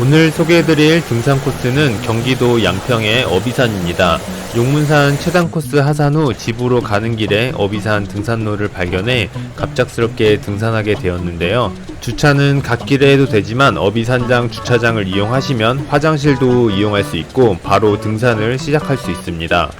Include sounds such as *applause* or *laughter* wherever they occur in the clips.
오늘 소개해드릴 등산 코스는 경기도 양평의 어비산입니다. 용문산 최단 코스 하산 후 집으로 가는 길에 어비산 등산로를 발견해 갑작스럽게 등산하게 되었는데요. 주차는 갓길에 해도 되지만 어비산장 주차장을 이용하시면 화장실도 이용할 수 있고 바로 등산을 시작할 수 있습니다.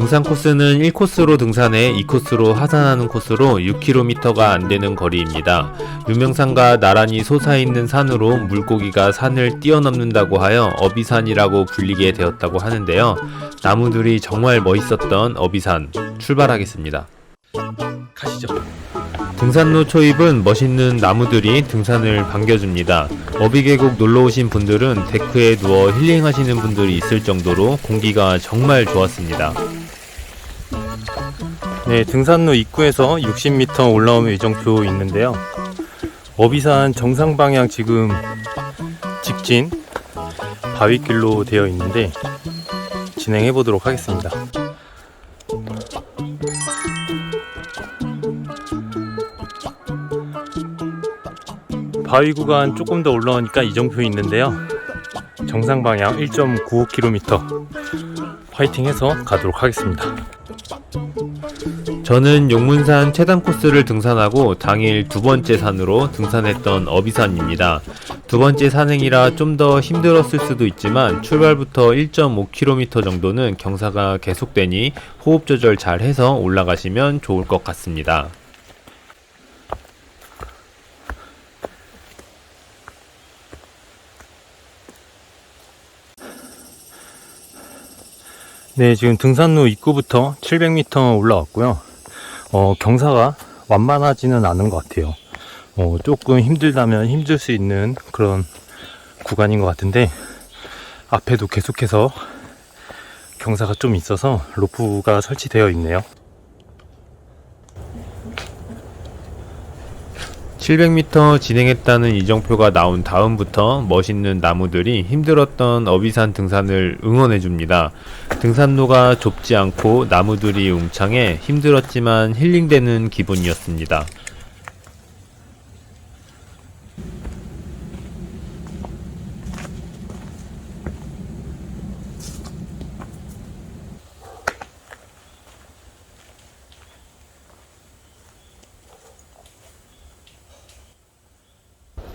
등산 코스는 1코스로 등산해 2코스로 하산하는 코스로 6km가 안 되는 거리입니다. 유명산과 나란히 솟아있는 산으로 물고기가 산을 뛰어넘는다고 하여 어비산이라고 불리게 되었다고 하는데요. 나무들이 정말 멋있었던 어비산 출발하겠습니다. 가시죠. 등산로 초입은 멋있는 나무들이 등산을 반겨줍니다. 어비계곡 놀러 오신 분들은 데크에 누워 힐링하시는 분들이 있을 정도로 공기가 정말 좋았습니다. 네, 등산로 입구에서 60m 올라오면 이정표 있는데요. 어비산 정상 방향 지금 직진 바위길로 되어 있는데 진행해 보도록 하겠습니다. 바위 구간 조금 더 올라오니까 이정표 있는데요. 정상 방향 1.95km 파이팅해서 가도록 하겠습니다. 저는 용문산 최단 코스를 등산하고 당일 두 번째 산으로 등산했던 어비산입니다. 두 번째 산행이라 좀 더 힘들었을 수도 있지만 출발부터 1.5km 정도는 경사가 계속되니 호흡 조절 잘 해서 올라가시면 좋을 것 같습니다. 네, 지금 등산로 입구부터 700m 올라왔고요. 어, 경사가 완만하지는 않은 것 같아요. 어, 조금 힘들다면 힘들 수 있는 그런 구간인 것 같은데, 앞에도 계속해서 경사가 좀 있어서 로프가 설치되어 있네요. 700m 진행했다는 이정표가 나온 다음부터 멋있는 나무들이 힘들었던 어비산 등산을 응원해줍니다. 등산로가 좁지 않고 나무들이 웅창해 힘들었지만 힐링되는 기분이었습니다.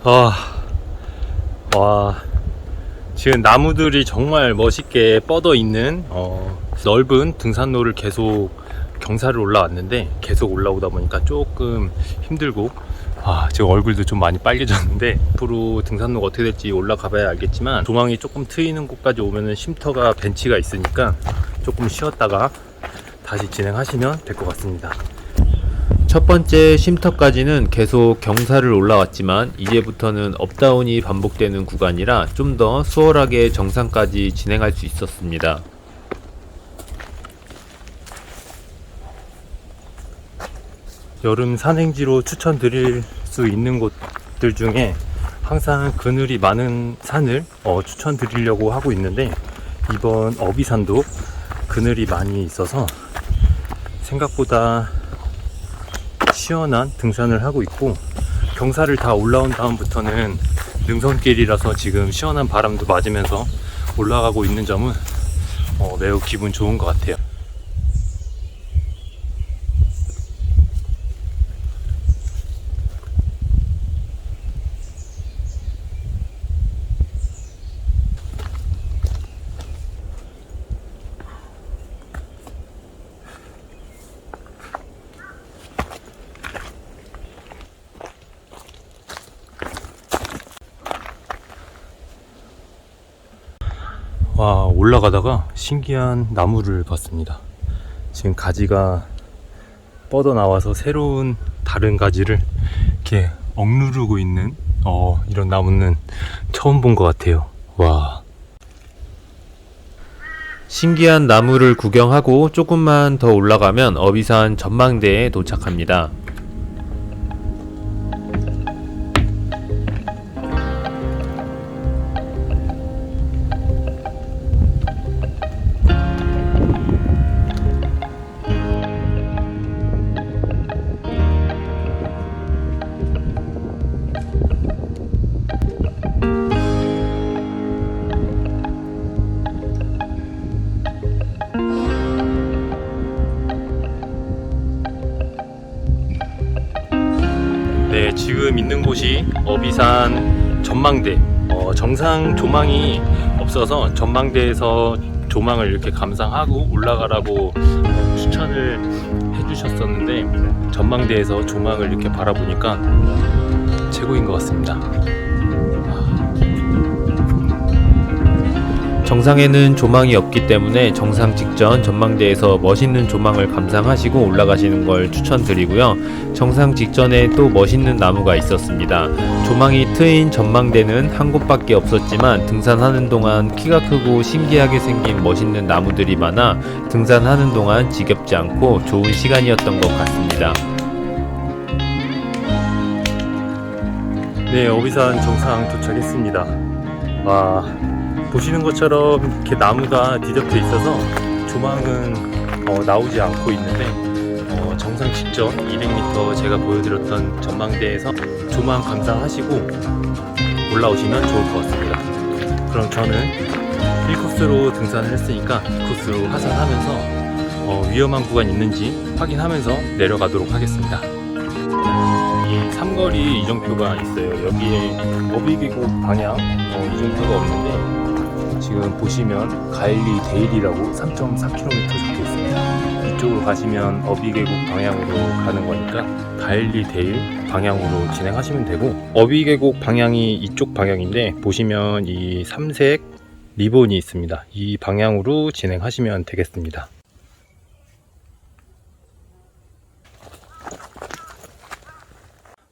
아, 와, 지금 나무들이 정말 멋있게 뻗어 있는 어, 넓은 등산로를 계속 경사를 올라왔는데 계속 올라오다 보니까 조금 힘들고 아, 지금 얼굴도 좀 많이 빨개졌는데 앞으로 등산로가 어떻게 될지 올라가 봐야 알겠지만 조망이 조금 트이는 곳까지 오면은 쉼터가 벤치가 있으니까 조금 쉬었다가 다시 진행하시면 될 것 같습니다. 첫 번째 쉼터까지는 계속 경사를 올라왔지만 이제부터는 업다운이 반복되는 구간이라 좀 더 수월하게 정상까지 진행할 수 있었습니다. 여름 산행지로 추천드릴 수 있는 곳들 중에 항상 그늘이 많은 산을 어, 추천드리려고 하고 있는데 이번 어비산도 그늘이 많이 있어서 생각보다 시원한 등산을 하고 있고 경사를 다 올라온 다음부터는 능선길이라서 지금 시원한 바람도 맞으면서 올라가고 있는 점은 어, 매우 기분 좋은 것 같아요. 와 올라가다가 신기한 나무를 봤습니다. 지금 가지가 뻗어 나와서 새로운 다른 가지를 이렇게 억누르고 있는 어 이런 나무는 처음 본 것 같아요. 와. 신기한 나무를 구경하고 조금만 더 올라가면 어비산 전망대에 도착합니다. 네, 지금 있는 곳이 어비산 전망대. 어, 정상 조망이 없어서 전망대에서 조망을 이렇게 감상하고 올라가라고 어, 추천을 해주셨었는데 전망대에서 조망을 이렇게 바라보니까 최고인 것 같습니다. 정상에는 조망이 없기 때문에 정상 직전 전망대에서 멋있는 조망을 감상하시고 올라가시는 걸 추천드리고요. 정상 직전에 또 멋있는 나무가 있었습니다. 조망이 트인 전망대는 한 곳밖에 없었지만 등산하는 동안 키가 크고 신기하게 생긴 멋있는 나무들이 많아 등산하는 동안 지겹지 않고 좋은 시간이었던 것 같습니다. 네, 어비산 정상 도착했습니다. 와, 보시는 것처럼 이렇게 나무가 뒤덮여 있어서 조망은 어, 나오지 않고 있는데 어, 정상 직전 200m 제가 보여드렸던 전망대에서 조망 감상하시고 올라오시면 좋을 것 같습니다. 그럼 저는 1코스로 등산을 했으니까 2코스로 하산하면서 어, 위험한 구간 있는지 확인하면서 내려가도록 하겠습니다. 이 삼거리 이정표가 있어요. 여기에 어비계곡 방향 어, 이정표가 없는데 지금 보시면 가일리 데일이라고 3.4km 적혀 있습니다. 이쪽으로 가시면 어비계곡 방향으로 가는 거니까 가일리 데일 방향으로 진행하시면 되고 어비계곡 방향이 이쪽 방향인데 보시면 이 삼색 리본이 있습니다. 이 방향으로 진행하시면 되겠습니다.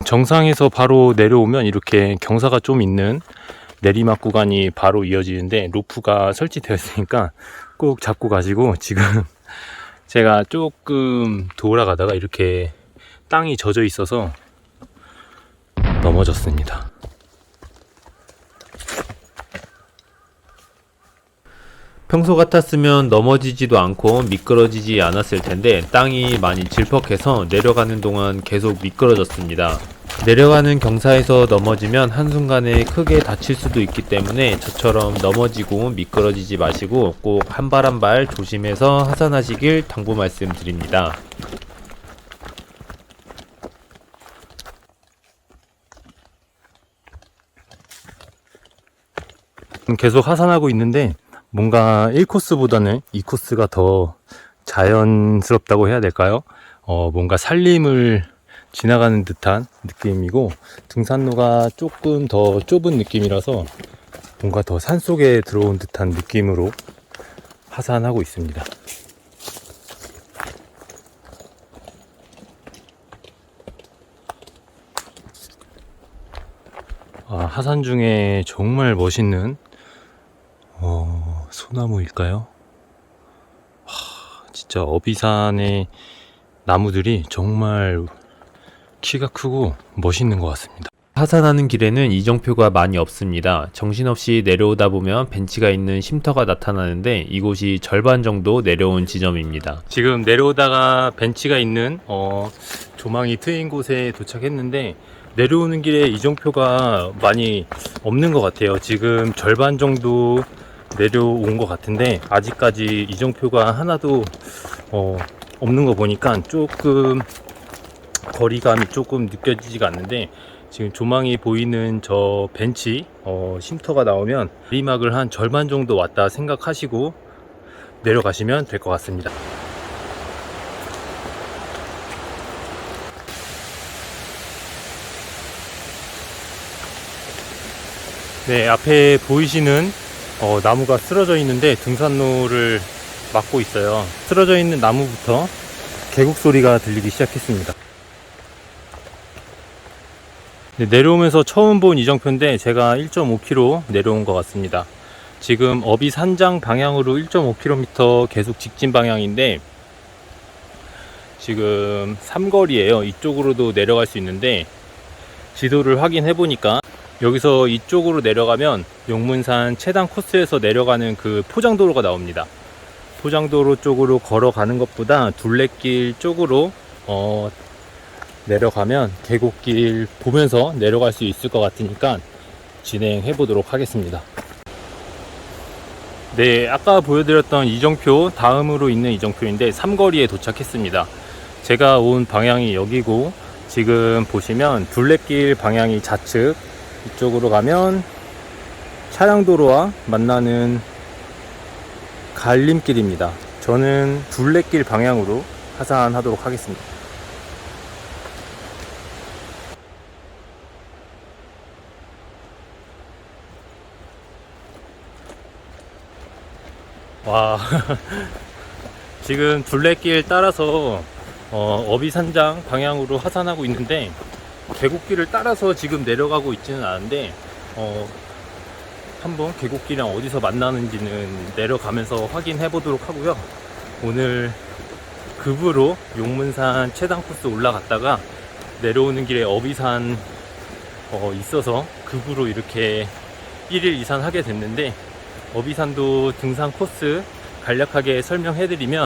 정상에서 바로 내려오면 이렇게 경사가 좀 있는 내리막 구간이 바로 이어지는데 로프가 설치되어 있으니까 꼭 잡고 가시고 지금 *laughs* 제가 조금 돌아가다가 이렇게 땅이 젖어 있어서 넘어졌습니다. 평소 같았으면 넘어지지도 않고 미끄러지지 않았을 텐데 땅이 많이 질퍽해서 내려가는 동안 계속 미끄러졌습니다. 내려가는 경사에서 넘어지면 한순간에 크게 다칠 수도 있기 때문에 저처럼 넘어지고 미끄러지지 마시고 꼭 한 발 한 발 조심해서 하산하시길 당부 말씀드립니다. 계속 하산하고 있는데 뭔가 1코스보다는 2코스가 더 자연스럽다고 해야 될까요? 어, 뭔가 산림을 지나가는 듯한 느낌이고 등산로가 조금 더 좁은 느낌이라서 뭔가 더 산속에 들어온 듯한 느낌으로 하산하고 있습니다. 아, 하산 중에 정말 멋있는 어, 소나무일까요? 하, 진짜 어비산의 나무들이 정말 키가 크고 멋있는 것 같습니다. 하산하는 길에는 이정표가 많이 없습니다. 정신없이 내려오다 보면 벤치가 있는 쉼터가 나타나는데 이곳이 절반 정도 내려온 지점입니다. 지금 내려오다가 벤치가 있는 어, 조망이 트인 곳에 도착했는데 내려오는 길에 이정표가 많이 없는 것 같아요. 지금 절반 정도 내려온 것 같은데 아직까지 이정표가 하나도 어, 없는 거 보니까 조금 거리감이 조금 느껴지지가 않는데 지금 조망이 보이는 저 벤치 어, 쉼터가 나오면 내리막을 한 절반 정도 왔다 생각하시고 내려가시면 될 것 같습니다. 네, 앞에 보이시는 어, 나무가 쓰러져 있는데 등산로를 막고 있어요. 쓰러져 있는 나무부터 계곡 소리가 들리기 시작했습니다. 네, 내려오면서 처음 본 이정표인데 제가 1.5km 내려온 것 같습니다. 지금 어비 산장 방향으로 1.5km 계속 직진 방향인데 지금 삼거리에요. 이쪽으로도 내려갈 수 있는데 지도를 확인해 보니까 여기서 이쪽으로 내려가면 용문산 최단 코스에서 내려가는 그 포장도로가 나옵니다. 포장도로 쪽으로 걸어가는 것보다 둘레길 쪽으로 어, 내려가면 계곡길 보면서 내려갈 수 있을 것 같으니까 진행해 보도록 하겠습니다. 네, 아까 보여드렸던 이정표 다음으로 있는 이정표인데 삼거리에 도착했습니다. 제가 온 방향이 여기고 지금 보시면 둘레길 방향이 좌측 이쪽으로 가면 차량도로와 만나는 갈림길입니다. 저는 둘레길 방향으로 하산하도록 하겠습니다. 와, *laughs* 지금 둘레길 따라서 어, 어비산장 방향으로 하산하고 있는데 계곡길을 따라서 지금 내려가고 있지는 않은데 어, 한번 계곡길이랑 어디서 만나는지는 내려가면서 확인해 보도록 하고요. 오늘 급으로 용문산 최단 코스 올라갔다가 내려오는 길에 어비산 어, 있어서 급으로 이렇게 1일 이산 하게 됐는데 어비산도 등산 코스 간략하게 설명해드리면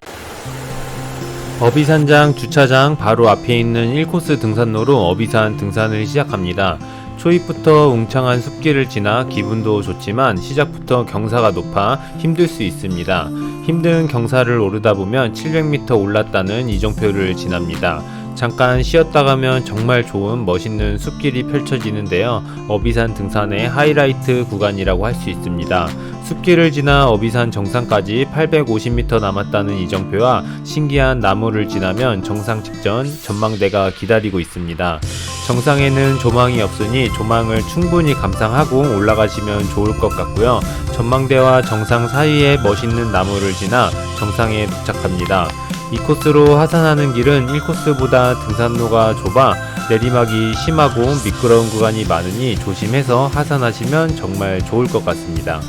어비산장 주차장 바로 앞에 있는 1코스 등산로로 어비산 등산을 시작합니다. 초입부터 웅창한 숲길을 지나 기분도 좋지만 시작부터 경사가 높아 힘들 수 있습니다. 힘든 경사를 오르다 보면 700m 올랐다는 이정표를 지납니다. 잠깐 쉬었다 가면 정말 좋은 멋있는 숲길이 펼쳐지는데요. 어비산 등산의 하이라이트 구간이라고 할 수 있습니다. 숲길을 지나 어비산 정상까지 850m 남았다는 이정표와 신기한 나무를 지나면 정상 직전 전망대가 기다리고 있습니다. 정상에는 조망이 없으니 조망을 충분히 감상하고 올라가시면 좋을 것 같고요. 전망대와 정상 사이에 멋있는 나무를 지나 정상에 도착합니다. 이 코스로 하산하는 길은 1코스보다 등산로가 좁아 내리막이 심하고 미끄러운 구간이 많으니 조심해서 하산하시면 정말 좋을 것 같습니다.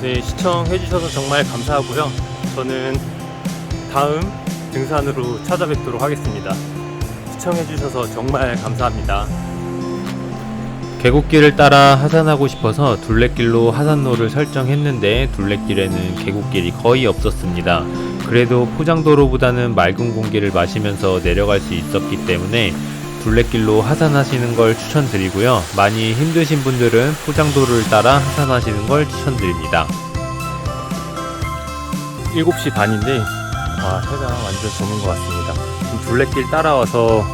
네, 시청해주셔서 정말 감사하고요. 저는 다음 등산으로 찾아뵙도록 하겠습니다. 시청해주셔서 정말 감사합니다. 계곡길을 따라 하산하고 싶어서 둘레길로 하산로를 설정했는데 둘레길에는 계곡길이 거의 없었습니다. 그래도 포장도로보다는 맑은 공기를 마시면서 내려갈 수 있었기 때문에 둘레길로 하산하시는 걸 추천드리고요. 많이 힘드신 분들은 포장도로를 따라 하산하시는 걸 추천드립니다. 7시 반인데, 와, 해가 완전 저문 것 같습니다. 지금 둘레길 따라와서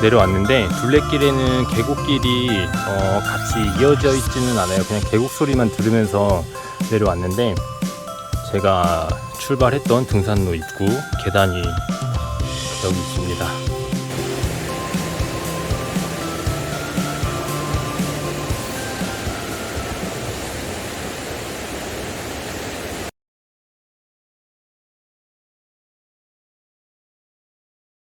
내려왔는데, 둘레길에는 계곡길이 어, 같이 이어져 있지는 않아요. 그냥 계곡 소리만 들으면서 내려왔는데, 제가 출발했던 등산로 입구 계단이 여기 있습니다.